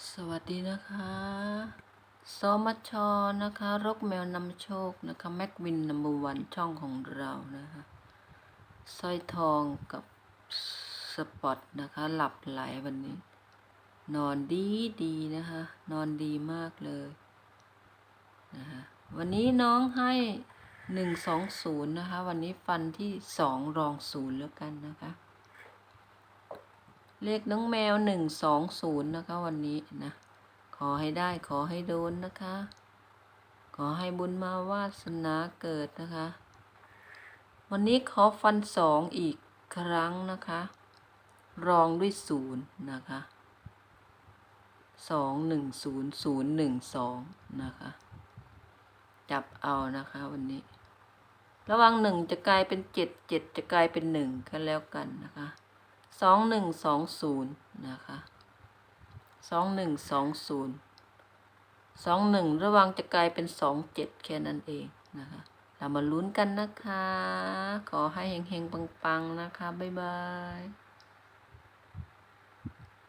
สวัสดีนะคะสมชนะคะรกแมวนำโชคนะคะแม็กวินนัมเบอร์วันช่องของเรานะคะสร้อยทองกับสปอตนะคะหลับไหลวันนี้ นอนดีดีนะคะ นอนดีมากเลยนะคะวันนี้น้องให้หนึ่งสองศูนย์นะคะ วันนี้ฟันที่สองรองศูนย์แล้วกันนะคะ เลขน้องแมวหนึ่งสองศูนย์นะคะวันนี้นะ ขอให้ได้ขอให้โดนนะคะ ขอให้บุญมาวาสนาเกิดนะคะ วันนี้ขอฟันสองอีกครั้งนะคะ รองด้วยศูนย์นะคะสองหนึ่งศูนย์ศูนย์หนึ่งสองนะคะ จับเอานะคะวันนี้ ระวังหนึ่งจะกลายเป็นเจ็ดเจ็ดจะกลายเป็นหนึ่งก็แล้วกันนะคะ สองหนึ่งสองศูนย์นะคะสองหนึ่งสองศูนย์สองหนึ่งระวังจะกลายเป็นสองเจ็ดแค่นั้นเองนะคะเรามาลุ้นกันนะคะ ขอให้เฮงๆปังๆนะคะ บ๊ายบาย